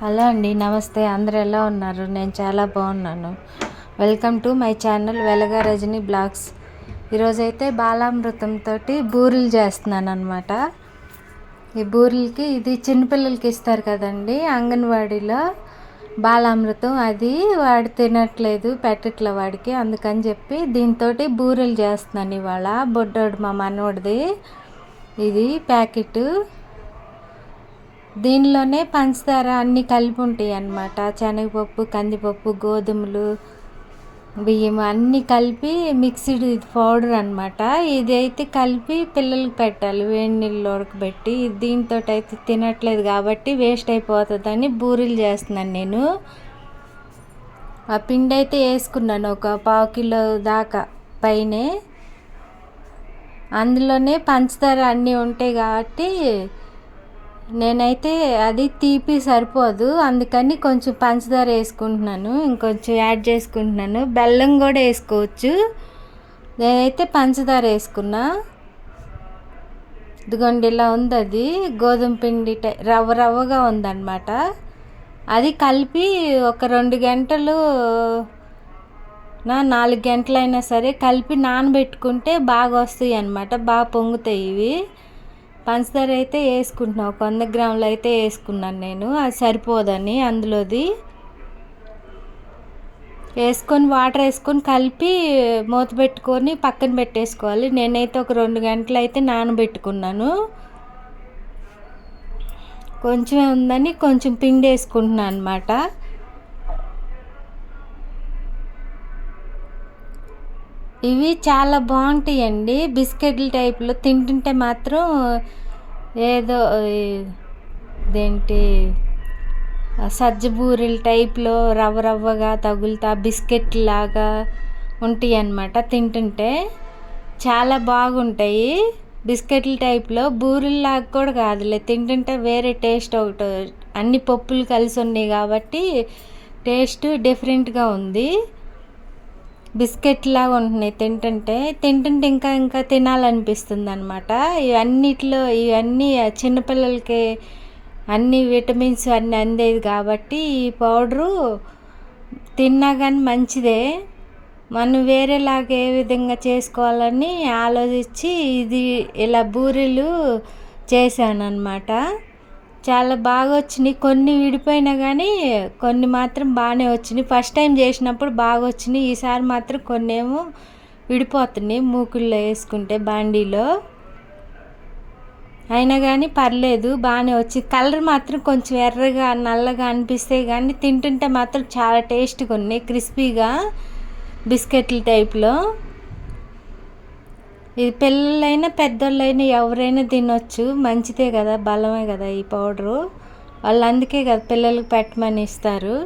Hello అండి నమస్తే. అందరు ఎలా ఉన్నారు? నేను చాలా బాగున్నాను. Welcome to my channel Velaga Rajani blogs. ఈరోజైతే బాలామృతంతో బూరెలు చేస్తున్నాను అనమాట ఈ బూరెలకి ఇది చిన్నపిల్లలకి ఇస్తారు కదండి అంగన్వాడీలో బాలామృతం. అది వాడు తినట్లేదు పెట్టట్ల వాడికి. అందుకని చెప్పి దీంతో బూరెలు చేస్తున్నాను ఇవాళ. బొడ్డోడు మా మనవడిది. ఇది ప్యాకెట్. దీనిలోనే పంచదార అన్నీ కలిపి ఉంటాయి అన్నమాట. శనగపప్పు కందిపప్పు గోధుమలు బియ్యం అన్నీ కలిపి మిక్స్డ్ పౌడర్ అనమాట ఇది అయితే కలిపి పిల్లలకు పెట్టాలి వేడి నీళ్ళు ఉడకబెట్టి. దీంతో అయితే తినట్లేదు కాబట్టి వేస్ట్ అయిపోతుందని బూరెలు చేస్తున్నాను నేను. ఆ పిండి అయితే వేసుకున్నాను ఒక పావు కిలో దాకా పైనే. అందులోనే పంచదార అన్నీ ఉంటాయి కాబట్టి నేనైతే అది తీపి సరిపోదు అందుకని కొంచెం పంచదార వేసుకుంటున్నాను ఇంకొంచెం యాడ్ చేసుకుంటున్నాను. బెల్లం కూడా వేసుకోవచ్చు. నేనైతే పంచదార వేసుకున్నా. ఇదిగోండి ఇలా ఉంది అది గోధుమ పిండి రవ్వ రవ్వగా ఉందన్నమాట. అది కలిపి ఒక రెండు గంటలు నా నాలుగు గంటలైనా సరే కలిపి నానబెట్టుకుంటే బాగా వస్తాయి అన్నమాట బాగా పొంగుతాయి ఇవి. పంచదార అయితే వేసుకుంటున్నా. ఒక వంద గ్రాములు అయితే వేసుకున్నాను నేను. అది సరిపోదని అందులోది వేసుకొని వాటర్ వేసుకొని కలిపి మూత పెట్టుకొని పక్కన పెట్టేసుకోవాలి. నేనైతే ఒక రెండు గంటలు అయితే నానబెట్టుకున్నాను. కొంచెమే ఉందని కొంచెం పిండి వేసుకుంటున్నాను అనమాట ఇవి చాలా బాగుంటాయండి. బిస్కెట్ల టైప్లో తింటుంటే మాత్రం ఏదో ఇదేంటి సజ్జబూరెల టైప్లో రవ్వ రవ్వగా తగులుతా బిస్కెట్ లాగా ఉంటాయి అన్నమాట తింటుంటే. చాలా బాగుంటాయి. బిస్కెట్ల టైప్లో బూరెల్లాగా కూడా కాదులే తింటుంటే వేరే టేస్ట్ ఒకటి అన్ని పప్పులు కలిసి ఉన్నాయి కాబట్టి టేస్ట్ డిఫరెంట్గా ఉంది. బిస్కెట్ లాగా ఉంటున్నాయి తింటుంటే తింటుంటే ఇంకా ఇంకా తినాలనిపిస్తుంది అనమాట ఇవన్నిట్లో ఇవన్నీ చిన్నపిల్లలకి అన్ని విటమిన్స్ అన్నీ అందేది కాబట్టి ఈ పౌడరు తిన్నా కానీ మంచిదే. మనం వేరేలాగా ఏ విధంగా చేసుకోవాలని ఆలోచించి ఇది ఇలా బూరెలు చేశాను అనమాట చాలా బాగా వచ్చినాయి. కొన్ని విడిపోయినా కానీ కొన్ని మాత్రం బాగానే వచ్చినాయి. ఫస్ట్ టైం చేసినప్పుడు బాగా వచ్చినాయి. ఈసారి మాత్రం కొన్ని ఏమో విడిపోతున్నాయి. మూకుల్లో వేసుకుంటే బాండీలో. అయినా కానీ పర్లేదు బాగానే వచ్చి. కలర్ మాత్రం కొంచెం ఎర్రగా నల్లగా అనిపిస్తాయి కానీ తింటుంటే మాత్రం చాలా టేస్ట్గా ఉన్నాయి. క్రిస్పీగా బిస్కెట్ల టైప్లో. ఇది పిల్లలైనా పెద్దోళ్ళైనా ఎవరైనా తినొచ్చు. మంచిదే కదా బలమే కదా ఈ పౌడరు. వాళ్ళు అందుకే కదా పిల్లలకి పెట్టమని ఇస్తారు.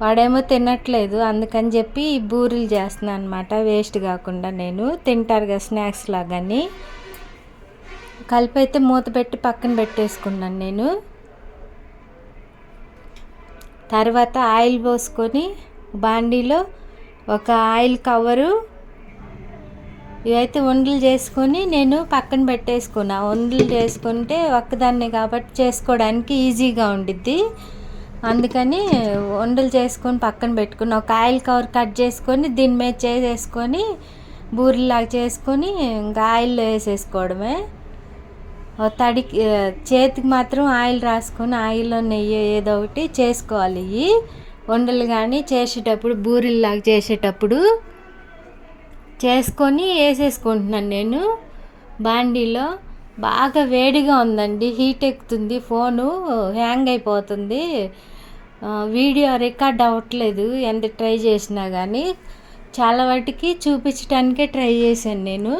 వాడేమో తినట్లేదు. అందుకని చెప్పి ఈ బూరెలు చేస్తున్నాను అనమాట వేస్ట్ కాకుండా నేను. తింటారు కదా స్నాక్స్ లాగాని. కలిపి అయితే మూత పెట్టి పక్కన పెట్టేసుకున్నాను నేను. తర్వాత ఆయిల్ పోసుకొని బాండీలో ఒక ఆయిల్ కవరు ఇవైతే వండలు చేసుకొని నేను పక్కన పెట్టేసుకున్నా. వండలు చేసుకుంటే ఒక్కదాన్ని కాబట్టి చేసుకోవడానికి ఈజీగా ఉండిద్ది. అందుకని వండలు చేసుకొని పక్కన పెట్టుకున్నా. ఒక ఆయిల్ కవర్ కట్ చేసుకొని దీని మీద చేసేసుకొని బూరిలాగా చేసుకొని ఇంకా ఆయిల్లో వేసేసుకోవడమే. తడికి చేతికి మాత్రం ఆయిల్ రాసుకొని ఆయిల్లో నెయ్యి ఏదో ఒకటి చేసుకోవాలి. ఇవి వండలు కానీ చేసేటప్పుడు బూరిల్లాగా చేసేటప్పుడు చేసుకొని వేసేసుకుంటున్నాను నేను. బాండీలో బాగా వేడిగా ఉందండి. హీట్ ఎక్కుతుంది. ఫోను హ్యాంగ్ అయిపోతుంది. వీడియో రికార్డ్ అవ్వట్లేదు. ఎంత ట్రై చేసినా కానీ చాలా వాటికి చూపించడానికే ట్రై చేశాను నేను.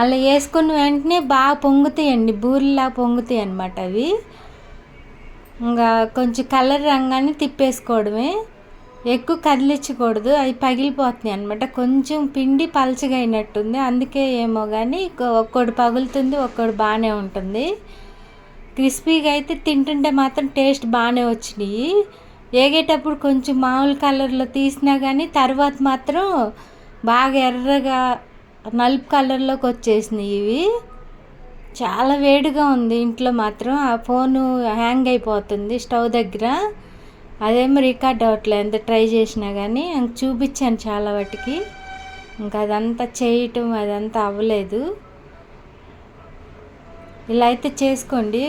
అలా వేసుకున్న వెంటనే బాగా పొంగుతాయండి. బూరిలా పొంగుతాయి అన్నమాట అవి. ఇంకా కొంచెం కలర్ రంగాన్ని తిప్పేసుకోవడమే. ఎక్కువ కదిలించకూడదు. అవి పగిలిపోతున్నాయి అనమాట కొంచెం పిండి పలచగా అయినట్టుంది. అందుకే ఏమో కానీ ఒక్కడు పగులుతుంది ఒక్కడు బాగానే ఉంటుంది. క్రిస్పీగా అయితే తింటుంటే మాత్రం టేస్ట్ బాగానే వచ్చినాయి. ఏగేటప్పుడు కొంచెం మామూలు కలర్లో తీసినా కానీ తర్వాత మాత్రం బాగా ఎర్రగా నలుపు కలర్లోకి వచ్చేసినాయి ఇవి. చాలా వేడిగా ఉంది ఇంట్లో మాత్రం. ఆ ఫోను హ్యాంగ్ అయిపోతుంది స్టవ్ దగ్గర. అదేమో రికార్డ్ అవ్వట్లేదు ఎంత ట్రై చేసినా కానీ చూపించాను చాలా వాటికి. ఇంకా అదంతా చేయటం అదంతా అవ్వలేదు. ఇలా అయితే చేసుకోండి.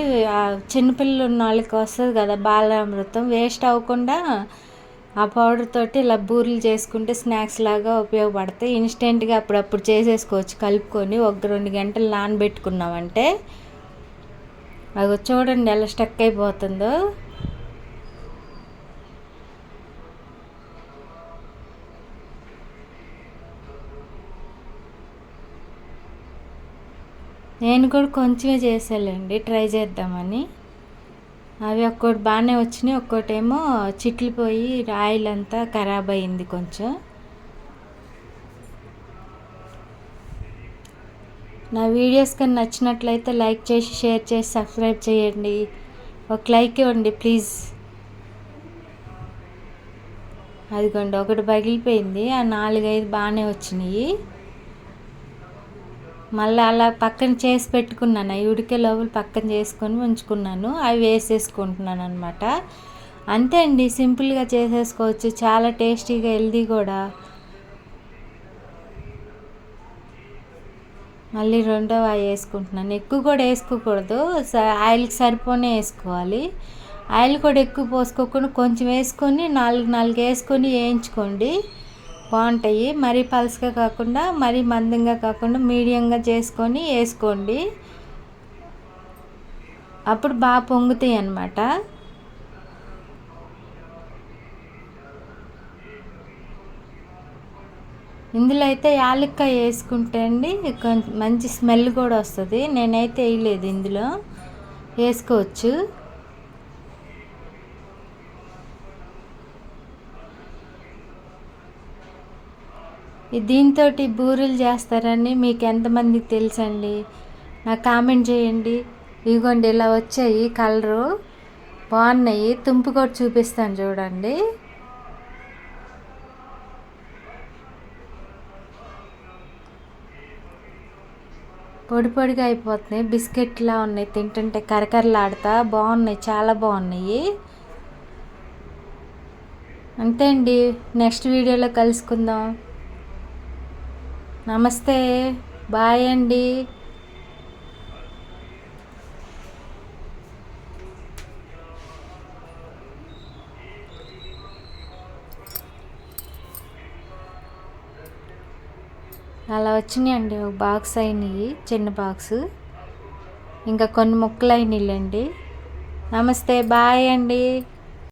చిన్నపిల్లలు ఉన్న వాళ్ళకి వస్తుంది కదా బాలామృతం వేస్ట్ అవ్వకుండా ఆ పౌడర్ తోటి ఇలా బూరెలు చేసుకుంటే స్నాక్స్ లాగా ఉపయోగపడతాయి. ఇన్స్టెంట్గా అప్పుడప్పుడు చేసేసుకోవచ్చు. కలుపుకొని ఒక రెండు గంటలు నానబెట్టుకున్నామంటే అది చూడండి ఎలా స్టక్ అయిపోతుందో. నేను కూడా కొంచెమే చేసాలండి ట్రై చేద్దామని. అవి ఒక్కోటి బాగానే వచ్చినాయి. ఒక్కోటేమో చిట్లు పోయి ఆయిల్ అంతా ఖరాబ్ అయింది కొంచెం. నా వీడియోస్ కానీ నచ్చినట్లయితే లైక్ చేసి షేర్ చేసి సబ్స్క్రైబ్ చేయండి. ఒక లైక్ ఇవ్వండి ప్లీజ్. అదిగోండి ఒకటి పగిలిపోయింది. ఆ నాలుగైదు బాగానే వచ్చినాయి. మళ్ళీ అలా పక్కన చేసి పెట్టుకున్నాను. అవి ఉడికే లోపల పక్కన చేసుకొని ఉంచుకున్నాను. అవి వేసేసుకుంటున్నాను అనమాట అంతే అండి సింపుల్గా చేసేసుకోవచ్చు. చాలా టేస్టీగా హెల్దీ కూడా. మళ్ళీ రెండవ వేసుకుంటున్నాను. ఎక్కువ కూడా వేసుకోకూడదు. ఆయిల్కి సరిపోనే వేసుకోవాలి. ఆయిల్ కూడా ఎక్కువ పోసుకోకుండా కొంచెం వేసుకొని నాలుగు నాలుగు వేసుకొని వేయించుకోండి. బాగుంటాయి. మరీ పలుసగా కాకుండా మరీ మందంగా కాకుండా మీడియంగా చేసుకొని వేసుకోండి. అప్పుడు బాగా పొంగుతాయి అన్నమాట. ఇందులో అయితే యాలక్కాయ వేసుకుంటే అండి కొంచెం మంచి స్మెల్ కూడా వస్తుంది. నేనైతే వేయలేదు ఇందులో. వేసుకోవచ్చు. దీంతో బూరెలు చేస్తారని మీకు ఎంతమందికి తెలుసండి? నాకు కామెంట్ చేయండి. ఇదిగోండి ఇలా వచ్చాయి కలరు. బాగున్నాయి. తుంపు కూడా చూపిస్తాను చూడండి. పొడి పొడిగా అయిపోతున్నాయి. బిస్కెట్లా ఉన్నాయి. తింటుంటే కరకరలాడతా. బాగున్నాయి. చాలా బాగున్నాయి. అంతే అండి. నెక్స్ట్ వీడియోలో కలుసుకుందాం. నమస్తే బాయ్ అండి. అలా వచ్చినాయండి ఒక బాక్స్ అయినాయి చిన్న బాక్స్. ఇంకా కొన్ని ముక్కలు అయినాయిలేండి నమస్తే బాయ్ అండి.